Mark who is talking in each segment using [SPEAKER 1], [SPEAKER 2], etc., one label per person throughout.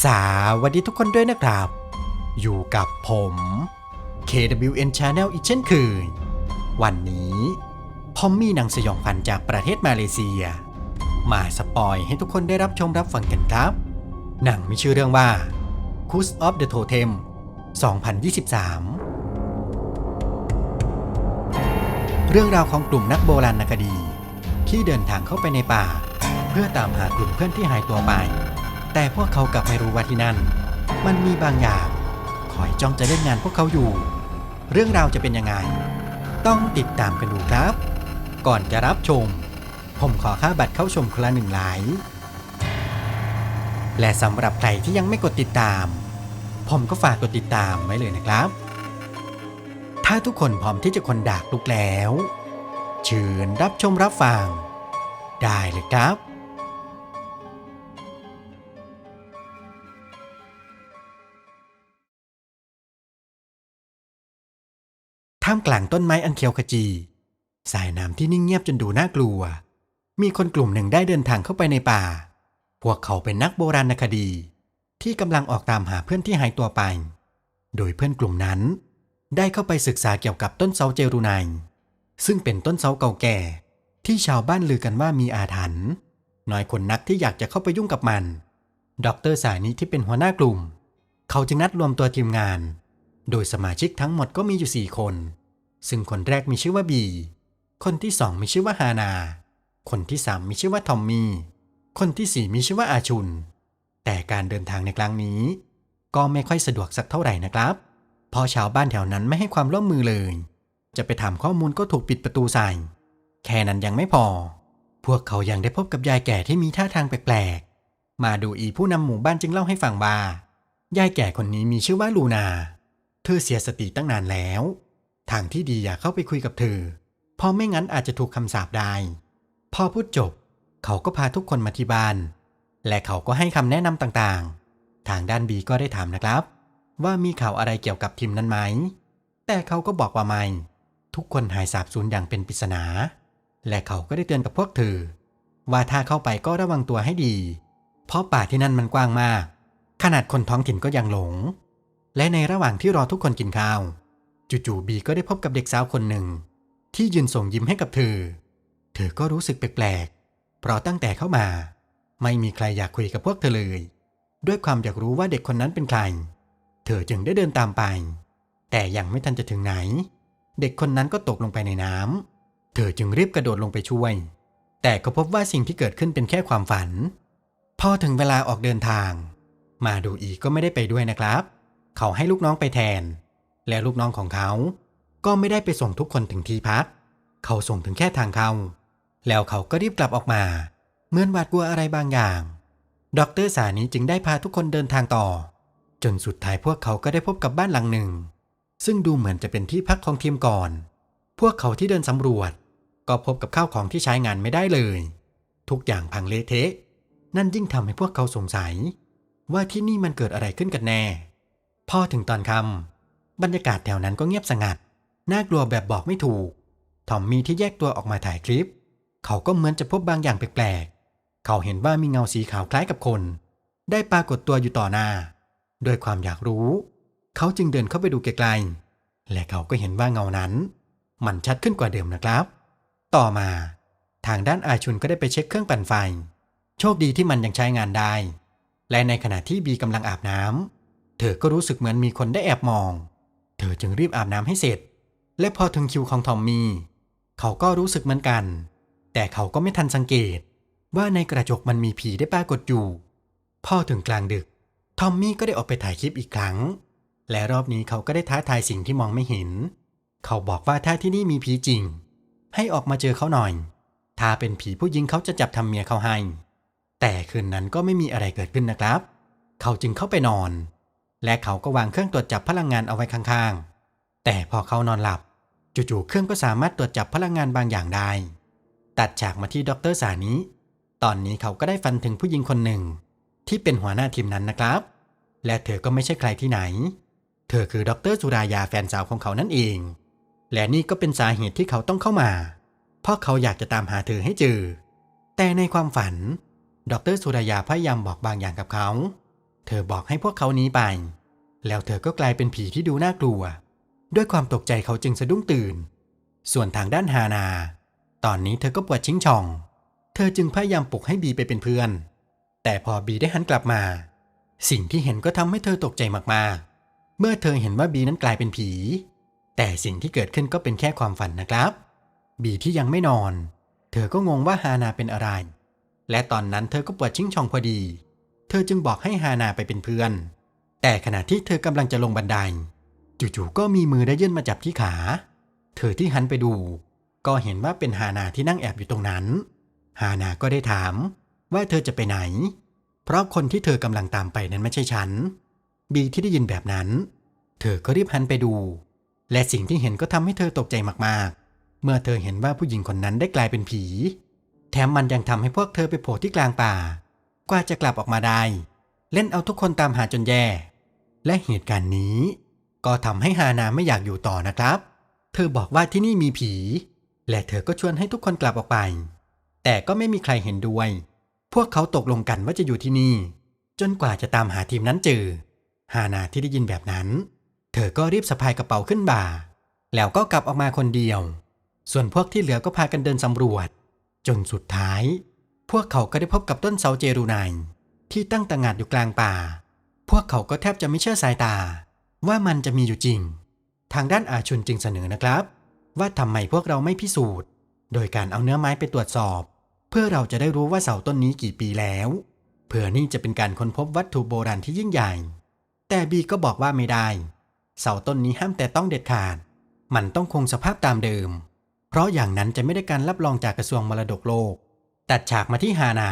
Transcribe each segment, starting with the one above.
[SPEAKER 1] สวัสดีทุกคนด้วยนะครับ อยู่กับผม KWN Channel อีกเช่นเคยวันนี้ผมมีหนังสยองขวัญจากประเทศมาเลเซีย มาสปอยให้ทุกคนได้รับชมรับฟังกันครับ หนังมีชื่อเรื่องว่า c u s of the Totem 2023 เรื่องราวของกลุ่มนักโบราณคดี ที่เดินทางเข้าไปในป่า เพื่อตามหากลุ่มเพื่อนที่หายตัวไป แต่พวกเขากลับไม่รู้ว่าที่นั่น มันมีบางอย่างคอยจ้องจะเล่นงานพวกเขาอยู่ เรื่องราวจะเป็นยังไง ต้องติดตามกันดูครับ ก่อนจะรับชม ผมขอค่าบัตรเข้าชมคนละหนึ่งไลค์และสำหรับใครที่ยังไม่กดติดตาม ผมก็ฝากกดติดตามไว้เลยนะครับ ถ้าทุกคนพร้อมที่จะคนดากลุกแล้ว เชิญรับชมรับฟัง ได้เลยครับามกลางต้นไม้อันเขียวขจี สายน้ำที่นิ่งเงียบจนดูน่ากลัว มีคนกลุ่มหนึ่งได้เดินทางเข้าไปในป่า พวกเขาเป็นนักโบราณคดี ที่กำลังออกตามหาเพื่อนที่หายตัวไป โดยเพื่อนกลุ่มนั้น ได้เข้าไปศึกษาเกี่ยวกับต้นเสาเจรูไนซึ่งเป็นต้นเสาเก่าแก่ ที่ชาวบ้านลือกันว่ามีอาถรรพ์น้อยคนนักที่อยากจะเข้าไปยุ่งกับมัน ดรสานิที่เป็นหัวหน้ากลุ่ม เขาจึงนัดรวมตัวทีมงาน โดยสมาชิกทั้งหมดก็มีอยู่4คน ซึ่งคนแรกมีชื่อว่าบี คนที่สองมีชื่อว่าฮานา คนที่สามมีชื่อว่าทอมมี่ คนที่สี่มีชื่อว่าอาชุน แต่การเดินทางในครั้งนี้ ก็ไม่ค่อยสะดวกสักเท่าไหร่นะครับเพราะชาวบ้านแถวนั้นไม่ให้ความร่วมมือเลย จะไปถามข้อมูลก็ถูกปิดประตูใส่ แค่นั้นยังไม่พอ พวกเขายังได้พบกับยายแก่ที่มีท่าทางแปลกๆ มาดูอีผู้นำหมู่บ้านจึงเล่าให้ฟังว่ายายแก่คนนี้มีชื่อว่าลูนา เธอเสียสติตั้งนานแล้ว ทางที่ดีอย่าเข้าไปคุยกับเธอ เพราะไม่งั้นอาจจะถูกคำสาปได้ พอพูดจบ เขาก็พาทุกคนมาที่บ้าน และเขาก็ให้คำแนะนำต่างๆ ทางด้านบีก็ได้ถามนะครับ ว่ามีข่าวอะไรเกี่ยวกับทีมนั้นไหม แต่เขาก็บอกว่าไม่ ทุกคนหายสาบสูญอย่างเป็นปริศนา และเขาก็ได้เตือนกับพวกเธอ ว่าถ้าเข้าไปก็ระวังตัวให้ดี เพราะป่าที่นั่นมันกว้างมาก ขนาดคนท้องถิ่นก็ยังหลง และในระหว่างที่รอทุกคนกินข้าว จู่ๆบีก็ได้พบกับเด็กสาวคนหนึ่ง ที่ยืนส่งยิ้มให้กับเธอ เธอก็รู้สึกแปลกๆ เพราะตั้งแต่เข้ามา ไม่มีใครอยากคุยกับพวกเธอเลย ด้วยความอยากรู้ว่าเด็กคนนั้นเป็นใคร เธอจึงได้เดินตามไป แต่ยังไม่ทันจะถึงไหน เด็กคนนั้นก็ตกลงไปในน้ำเธอจึงรีบกระโดดลงไปช่วย แต่ก็พบว่าสิ่งที่เกิดขึ้นเป็นแค่ความฝัน พอถึงเวลาออกเดินทาง มาดูอีก็ไม่ได้ไปด้วยนะครับ เขาให้ลูกน้องไปแทน และลูกน้องของเขา ก็ไม่ได้ไปส่งทุกคนถึงที่พัก เขาส่งถึงแค่ทางเข้า แล้วเขาก็รีบกลับออกมา เหมือนหวาดกลัวอะไรบางอย่าง ดรสานีจึงได้พาทุกคนเดินทางต่อ จนสุดท้ายพวกเขาก็ได้พบกับบ้านหลังหนึ่ง ซึ่งดูเหมือนจะเป็นที่พักของทีมก่อน พวกเขาที่เดินสำรวจ ก็พบกับข้าวของที่ใช้งานไม่ได้เลย ทุกอย่างพังเละเทะ นั่นยิ่งทำให้พวกเขาสงสัย ว่าที่นี่มันเกิดอะไรขึ้นกันแน่ พอถึงตอนค่ำ บรรยากาศแถวนั้นก็เงียบสงัด น่ากลัวแบบบอกไม่ถูก ทอมมี่ที่แยกตัวออกมาถ่ายคลิป เขาก็เหมือนจะพบบางอย่างแปลกๆ เขาเห็นว่ามีเงาสีขาวคล้ายกับคน ได้ปรากฏตัวอยู่ต่อหน้า ด้วยความอยากรู้ เขาจึงเดินเข้าไปดูไกลๆ และเขาก็เห็นว่าเงานั้น มันชัดขึ้นกว่าเดิมนะครับ ต่อมา ทางด้านอาชุนก็ได้ไปเช็คเครื่องปั่นไฟ โชคดีที่มันยังใช้งานได้ และในขณะที่บีกำลังอาบน้ำเธอก็รู้สึกเหมือนมีคนได้แอบมอง เธอจึงรีบอาบน้ำให้เสร็จ และพอถึงคิวของทอมมี่ เขาก็รู้สึกเหมือนกัน แต่เขาก็ไม่ทันสังเกต ว่าในกระจกมันมีผีได้ปรากฏอยู่ พอถึงกลางดึก ทอมมี่ก็ได้ออกไปถ่ายคลิปอีกครั้ง และรอบนี้เขาก็ได้ท้าทายสิ่งที่มองไม่เห็น เขาบอกว่าถ้าที่นี่มีผีจริง ให้ออกมาเจอเขาหน่อย ถ้าเป็นผีผู้หญิงเขาจะจับทำเมียเขาให้ แต่คืนนั้นก็ไม่มีอะไรเกิดขึ้นนะครับ เขาจึงเข้าไปนอน และเขาก็วางเครื่องตรวจจับพลังงานเอาไว้ข้างๆ แต่พอเขานอนหลับ จู่ๆ เครื่องก็สามารถตรวจจับพลังงานบางอย่างได้ ตัดฉากมาที่ดรสานิตอนนี้เขาก็ได้ฟันถึงผู้หญิงคนหนึ่ง ที่เป็นหัวหน้าทีมนั้นนะครับ และเธอก็ไม่ใช่ใครที่ไหน เธอคือดรสุรายาแฟนสาวของเขานั่นเอง และนี่ก็เป็นสาเหตุที่เขาต้องเข้ามา เพราะเขาอยากจะตามหาเธอให้เจอ แต่ในความฝัน ดรสุรายาพยายามบอกบางอย่างกับเขา เธอบอกให้พวกเขานี้ไป แล้วเธอก็กลายเป็นผีที่ดูน่ากลัว ด้วยความตกใจเขาจึงสะดุ้งตื่น ส่วนทางด้านฮานา ตอนนี้เธอก็ปวดชิงช่อง เธอจึงพยายามปลุกให้บีไปเป็นเพื่อน แต่พอบีได้หันกลับมา สิ่งที่เห็นก็ทำให้เธอตกใจมากๆ เมื่อเธอเห็นว่าบีนั้นกลายเป็นผี แต่สิ่งที่เกิดขึ้นก็เป็นแค่ความฝันนะครับ บีที่ยังไม่นอน เธอก็งงว่าฮานาเป็นอะไร และตอนนั้นเธอก็ปวดชิงช่องพอดี เธอจึงบอกให้ฮานาไปเป็นเพื่อน แต่ขณะที่เธอกำลังจะลงบันได จู่ๆก็มีมือได้ยื่นมาจับที่ขา เธอที่หันไปดู ก็เห็นว่าเป็นฮานาที่นั่งแอบอยู่ตรงนั้น ฮานาก็ได้ถามว่าเธอจะไปไหน เพราะคนที่เธอกำลังตามไปนั้นไม่ใช่ฉัน บีที่ได้ยินแบบนั้น เธอก็รีบหันไปดู และสิ่งที่เห็นก็ทำให้เธอตกใจมากๆ เมื่อเธอเห็นว่าผู้หญิงคนนั้นได้กลายเป็นผี แถมมันยังทำให้พวกเธอไปโผล่ที่กลางป่า กว่าจะกลับออกมาได้ เล่นเอาทุกคนตามหาจนแย่ และเหตุการณ์นี้ ก็ทำให้ฮานาไม่อยากอยู่ต่อนะครับ เธอบอกว่าที่นี่มีผี และเธอก็ชวนให้ทุกคนกลับออกไป แต่ก็ไม่มีใครเห็นด้วย พวกเขาตกลงกันว่าจะอยู่ที่นี่ จนกว่าจะตามหาทีมนั้นเจอฮานาที่ได้ยินแบบนั้น เธอก็รีบสะพายกระเป๋าขึ้นบ่า แล้วก็กลับออกมาคนเดียว ส่วนพวกที่เหลือก็พากันเดินสำรวจ จนสุดท้าย พวกเขาก็ได้พบกับต้นเสาเจรูไนที่ตั้งตระหง่านอยู่กลางป่า พวกเขาก็แทบจะไม่เชื่อสายตา ว่ามันจะมีอยู่จริง ทางด้านอาชุนจึงเสนอนะครับ ว่าทำไมพวกเราไม่พิสูจน์ โดยการเอาเนื้อไม้ไปตรวจสอบ เพื่อเราจะได้รู้ว่าเสาต้นนี้กี่ปีแล้วเพื่อนี่จะเป็นการค้นพบวัตถุโบราณที่ยิ่งใหญ่ แต่บีก็บอกว่าไม่ได้ เสาต้นนี้ห้ามแต่ต้องเด็ดขาด มันต้องคงสภาพตามเดิม เพราะอย่างนั้นจะไม่ได้การรับรองจากกระทรวงมรดกโลก ตัดฉากมาที่ฮานา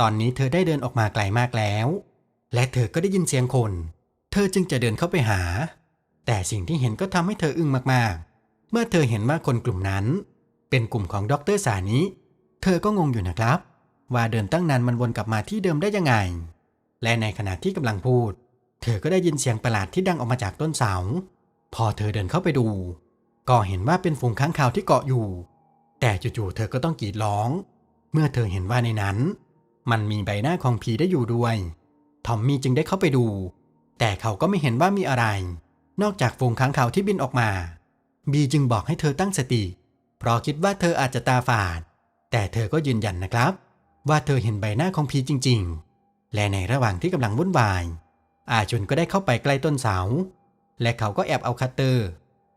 [SPEAKER 1] ตอนนี้เธอได้เดินออกมาไกลมากแล้ว และเธอก็ได้ยินเสียงคน เธอจึงจะเดินเข้าไปหา แต่สิ่งที่เห็นก็ทำให้เธออึ้งมากๆ เมื่อเธอเห็นว่าคนกลุ่มนั้น เป็นกลุ่มของดรสานิเธอก็งงอยู่นะครับ ว่าเดินตั้งนานมันวนกลับมาที่เดิมได้ยังไง และในขณะที่กำลังพูด เธอก็ได้ยินเสียงประหลาดที่ดังออกมาจากต้นเสา พอเธอเดินเข้าไปดู ก็เห็นว่าเป็นฝูงค้างคาวที่เกาะอยู่ แต่จู่ๆเธอก็ต้องกรีดร้อง เมื่อเธอเห็นว่าในนั้น มันมีใบหน้าของผีได้อยู่ด้วย ทอมมี่จึงได้เข้าไปดู แต่เขาก็ไม่เห็นว่ามีอะไร นอกจากฝูงค้างคาวที่บินออกมา บีจึงบอกให้เธอตั้งสติ เพราะคิดว่าเธออาจจะตาฝาด แต่เธอก็ยืนยันนะครับ ว่าเธอเห็นใบหน้าของผีจริง ๆ และในระหว่างที่กำลังวุ่นวาย อาจุนก็ได้เข้าไปใกล้ต้นเสา และเขาก็แอบเอาคัตเตอร์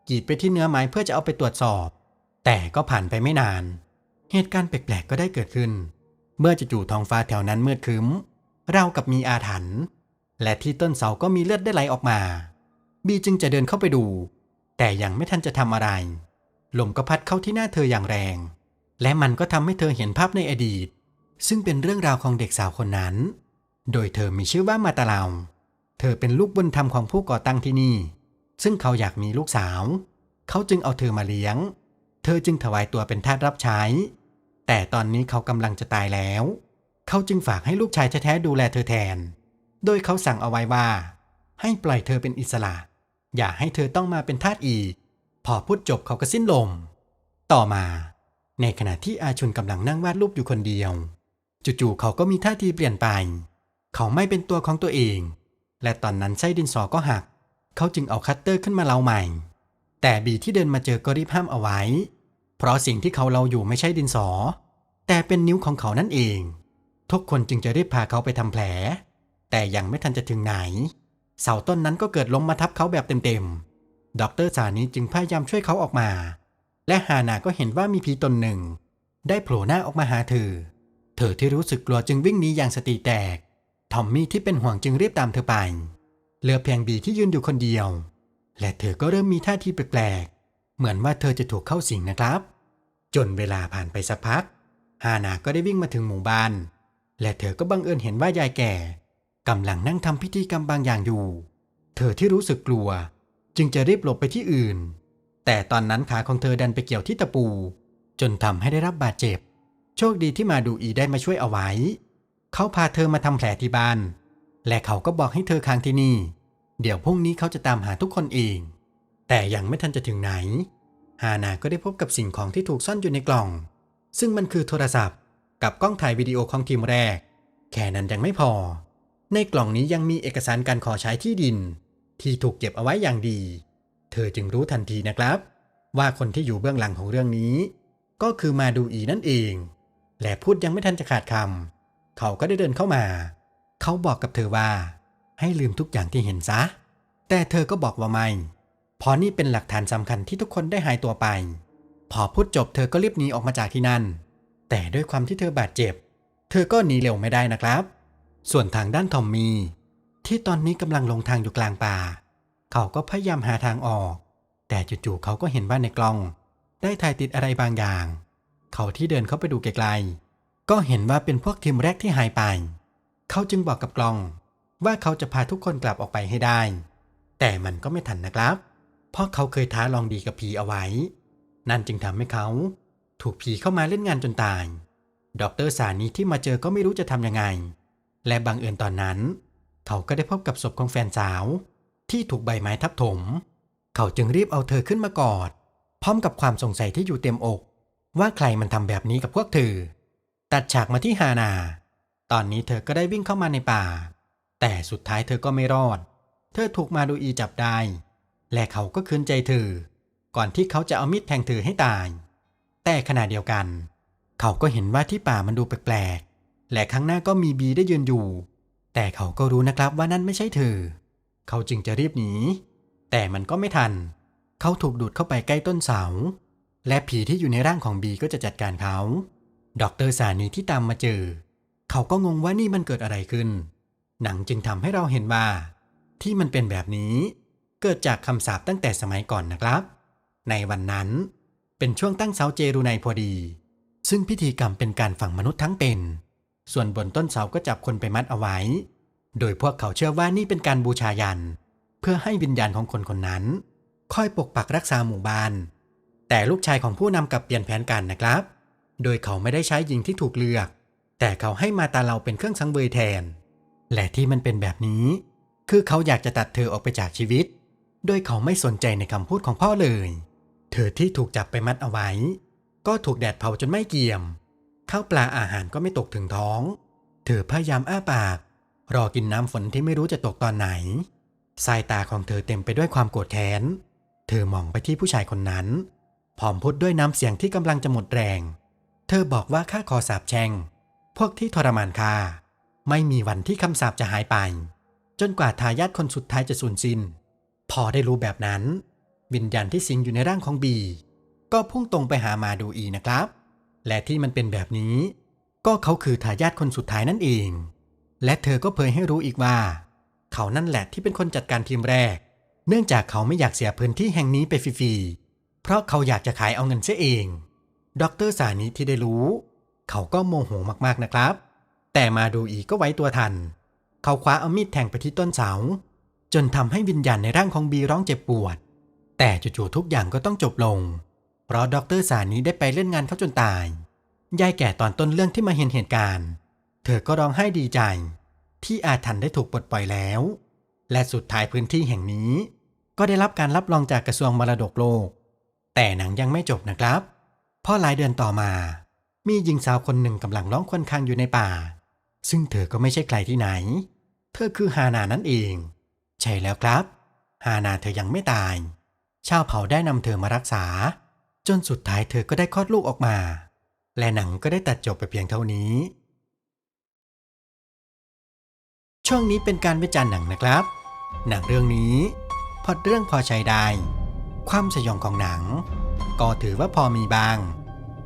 [SPEAKER 1] กรีดไปที่เนื้อไม้เพื่อจะเอาไปตรวจสอบ แต่ก็ผ่านไปไม่นาน เหตุการณ์แปลกๆก็ได้เกิดขึ้น เมื่อจู่ๆท้องฟ้าแถวนั้นมืดครึ้มเราวกับมีอาถรรพ์และที่ต้นเสาก็มีเลือดได้ไหลออกมา บีจึงจะเดินเข้าไปดู แต่ยังไม่ทันจะทำอะไร ลมก็พัดเข้าที่หน้าเธออย่างแรง และมันก็ทำให้เธอเห็นภาพในอดีต ซึ่งเป็นเรื่องราวของเด็กสาวคนนั้น โดยเธอมีชื่อว่ามาตาลาวเธอเป็นลูกบุญธรรมของผู้ก่อตั้งที่นี่ ซึ่งเขาอยากมีลูกสาว เขาจึงเอาเธอมาเลี้ยง เธอจึงถวายตัวเป็นทาสรับใช้ แต่ตอนนี้เขากำลังจะตายแล้ว เขาจึงฝากให้ลูกชายแท้ๆดูแลเธอแทน โดยเขาสั่งเอาไว้ว่า ให้ปล่อยเธอเป็นอิสระ อย่าให้เธอต้องมาเป็นทาสอีก พอพูดจบเขาก็สิ้นลม ต่อมา ในขณะที่อาชุนกำลังนั่งวาดรูปอยู่คนเดียว จู่ๆเขาก็มีท่าทีเปลี่ยนไป เขาไม่เป็นตัวของตัวเอง และตอนนั้นไส้ดินสอก็หัก เขาจึงเอาคัตเตอร์ขึ้นมาเล่าใหม่ แต่บีที่เดินมาเจอก็รีบห้ามเอาไว้ เพราะสิ่งที่เขาเล่าอยู่ไม่ใช่ดินสอ แต่เป็นนิ้วของเขานั่นเอง ทุกคนจึงจะรีบพาเขาไปทำแผล แต่ยังไม่ทันจะถึงไหน เสาต้นนั้นก็เกิดล้มมาทับเขาแบบเต็มๆด็อกเตอร์สานิจึงพยายามช่วยเขาออกมา และฮานาก็เห็นว่ามีผีตนหนึ่ง ได้โผล่หน้าออกมาหาเธอ เธอที่รู้สึกกลัวจึงวิ่งหนีอย่างสติแตก ทอมมี่ที่เป็นห่วงจึงรีบตามเธอไป เหลือเพียงบีที่ยืนอยู่คนเดียว และเธอก็เริ่มมีท่าทีแปลกๆ เหมือนว่าเธอจะถูกเข้าสิงนะครับ จนเวลาผ่านไปสักพัก ฮานาก็ได้วิ่งมาถึงหมู่บ้าน และเธอก็บังเอิญเห็นว่ายายแก่กำลังนั่งทำพิธีกรรมบางอย่างอยู่ เธอที่รู้สึกกลัว จึงจะรีบหลบไปที่อื่น แต่ตอนนั้นขาของเธอดันไปเกี่ยวที่ตะปู จนทำให้ได้รับบาดเจ็บ โชคดีที่มาดูอีได้มาช่วยเอาไว้ เขาพาเธอมาทำแผลที่บ้าน และเขาก็บอกให้เธอค้างที่นี่ เดี๋ยวพรุ่งนี้เขาจะตามหาทุกคนเอง แต่ยังไม่ทันจะถึงไหน ฮานาก็ได้พบกับสิ่งของที่ถูกซ่อนอยู่ในกล่อง ซึ่งมันคือโทรศัพท์ กับกล้องถ่ายวิดีโอของทีมแรก แค่นั้นยังไม่พอ ในกล่องนี้ยังมีเอกสารการขอใช้ที่ดิน ที่ถูกเก็บเอาไว้อย่างดี เธอจึงรู้ทันทีนะครับ ว่าคนที่อยู่เบื้องหลังของเรื่องนี้ ก็คือมาดูอีนั่นเอง และพูดยังไม่ทันจะขาดคำเขาก็ได้เดินเข้ามา เขาบอกกับเธอว่า ให้ลืมทุกอย่างที่เห็นซะ แต่เธอก็บอกว่าไม่ พราะนี่เป็นหลักฐานสำคัญที่ทุกคนได้หายตัวไป พอพูดจบเธอก็รีบหนีออกมาจากที่นั่น แต่ด้วยความที่เธอบาดเจ็บ เธอก็หนีเร็วไม่ได้นะครับ ส่วนทางด้านทอมมี่ที่ตอนนี้กำลังลงทางอยู่กลางป่า เขาก็พยายามหาทางออก แต่จู่ๆเขาก็เห็นว่าในกล้อง ได้ถ่ายติดอะไรบางอย่าง เขาที่เดินเข้าไปดูไกลๆก็เห็นว่าเป็นพวกทีมแรกที่หายไป เขาจึงบอกกับกล้อง ว่าเขาจะพาทุกคนกลับออกไปให้ได้ แต่มันก็ไม่ทันนะครับ เพราะเขาเคยท้าลองดีกับผีเอาไว้ นั่นจึงทำให้เขา ถูกผีเข้ามาเล่นงานจนตายดอกเตอรสานีที่มาเจอก็ไม่รู้จะทำยังไง และบังเอิญตอนนั้น เขาก็ได้พบกับศพของแฟนสาว ที่ถูกใบไม้ทับถม เขาจึงรีบเอาเธอขึ้นมากอด พร้อมกับความสงสัยที่อยู่เต็มอก ว่าใครมันทำแบบนี้กับพวกเธอ ตัดฉากมาที่ฮานา ตอนนี้เธอก็ได้วิ่งเข้ามาในป่า แต่สุดท้ายเธอก็ไม่รอด เธอถูกมาดูอีจับได้ และเขาก็คืนใจเธอ ก่อนที่เขาจะเอามีดแทงเธอให้ตาย แต่ขณะเดียวกัน เขาก็เห็นว่าที่ป่ามันดูแปลกๆ และข้างหน้าก็มีบีได้ยืนอยู่ แต่เขาก็รู้นะครับว่านั่นไม่ใช่เธอ เขาจึงจะรีบหนี แต่มันก็ไม่ทัน เขาถูกดูดเข้าไปใกล้ต้นเสา และผีที่อยู่ในร่างของบีก็จะจัดการเขา ดรสานีที่ตามมาเจอ เขาก็งงว่านี่มันเกิดอะไรขึ้น หนังจึงทำให้เราเห็นว่า ที่มันเป็นแบบนี้ เกิดจากคำสาปตั้งแต่สมัยก่อนนะครับ ในวันนั้นเป็นช่วงตั้งเสาเจรุไนพอดี ซึ่งพิธีกรรมเป็นการฝังมนุษย์ทั้งเป็น ส่วนบนต้นเสาก็จับคนไปมัดเอาไว้ โดยพวกเขาเชื่อว่านี่เป็นการบูชายัน เพื่อให้วิญญาณของคนคนนั้น คอยปกปักรักษาหมู่บ้าน แต่ลูกชายของผู้นำกลับเปลี่ยนแผนการนะครับ โดยเขาไม่ได้ใช้หญิงที่ถูกเลือก แต่เขาให้มาตาเราเป็นเครื่องสังเวยแทน และที่มันเป็นแบบนี้ คือเขาอยากจะตัดเธอออกไปจากชีวิต โดยเขาไม่สนใจในคำพูดของพ่อเลย เธอที่ถูกจับไปมัดเอาไว้ ก็ถูกแดดเผาจนไม่เกี่ยม ข้าวปลาอาหารก็ไม่ตกถึงท้อง เธอพยายามอ้าปาก รอกินน้ำฝนที่ไม่รู้จะตกตอนไหน สายตาของเธอเต็มไปด้วยความโกรธแค้น เธอมองไปที่ผู้ชายคนนั้น พร้อมพูดด้วยน้ำเสียงที่กำลังจะหมดแรง เธอบอกว่าข้าขอสาบแช่ง พวกที่ทรมานข้าไม่มีวันที่คำสาปจะหายไป จนกว่าทายาทคนสุดท้ายจะสูญสิ้น พอได้รู้แบบนั้น วิญญาณที่สิงอยู่ในร่างของบี ก็พุ่งตรงไปหามาดูอีนะครับ และที่มันเป็นแบบนี้ ก็เขาคือทายาทคนสุดท้ายนั่นเอง และเธอก็เผยให้รู้อีกว่า เขานั่นแหละที่เป็นคนจัดการทีมแรก เนื่องจากเขาไม่อยากเสียพื้นที่แห่งนี้ไปฟรีๆเพราะเขาอยากจะขายเอาเงินเสียเองดรสานิที่ได้รู้ เขาก็โมโหมากๆนะครับ แต่มาดูอีกก็ไว้ตัวทัน เขาคว้าเอามีดแทงไปที่ต้นเสา จนทำให้วิญญาณในร่างของบีร้องเจ็บปวด แต่จู่ๆทุกอย่างก็ต้องจบลง เพราะดรสานีได้ไปเล่นงานเขาจนตาย ยายแก่ตอนต้นเรื่องที่มาเห็นเหตุการณ์ เธอก็ร้องไห้ดีใจ ที่อาถรรพ์ได้ถูกปลดปล่อยแล้ว และสุดท้ายพื้นที่แห่งนี้ ก็ได้รับการรับรองจากกระทรวงมรดกโลก แต่หนังยังไม่จบนะครับเพราะหลายเดือนต่อมา มีหญิงสาวคนหนึ่งกำลังร้องควญคางอยู่ในป่า ซึ่งเธอก็ไม่ใช่ใครที่ไหน เธอคือฮานานั่นเอง ใช่แล้วครับ ฮานาเธอยังไม่ตาย ชาวเผ่าได้นำเธอมารักษา จนสุดท้ายเธอก็ได้คลอดลูกออกมา และหนังก็ได้ตัดจบไปเพียงเท่านี้ ช่วงนี้เป็นการวิจารณ์หนังนะครับ หนังเรื่องนี้พอดเรื่องพอใช้ได้ ความสยองของหนัง ก็ถือว่าพอมีบาง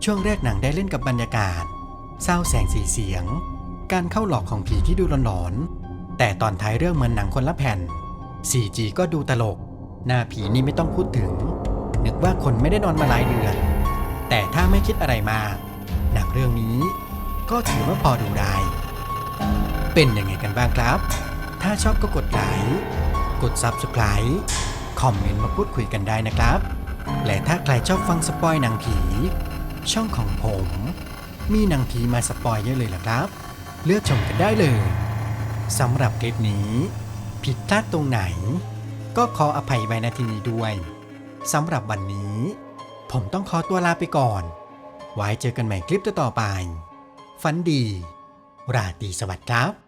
[SPEAKER 1] ช่วงแรกหนังได้เล่นกับบรรยากาศเศร้าแสงสีเสียง การเข้าหลอกของผีที่ดูหลอนๆแต่ตอนท้ายเรื่องเหมือนหนังคนละแผ่น 4G ก็ดูตลก หน้าผีนี่ไม่ต้องพูดถึง นึกว่าคนไม่ได้นอนมาหลายเดือน แต่ถ้าไม่คิดอะไรมา หนังเรื่องนี้ก็ถือว่าพอดูได้ เป็นยังไงกันบ้างครับ ถ้าชอบก็กดไลค์กด Subscribe คอมเมนต์มาพูดคุยกันได้นะครับ และถ้าใครชอบฟังสปอยหนังผี ช่องของผม มีหนังผีมาสปอยเยอะเลยล่ะครับ เลือกชมกันได้เลยสำหรับคลิปนี้ ผิดพลาดตรงไหน ก็ขออภัยไว้ณที่นี้ด้วยสำหรับวันนี้ ผมต้องขอตัวลาไปก่อน ไว้เจอกันใหม่คลิปต่อๆไป ฝันดี ราตรีสวัสดิ์ครับ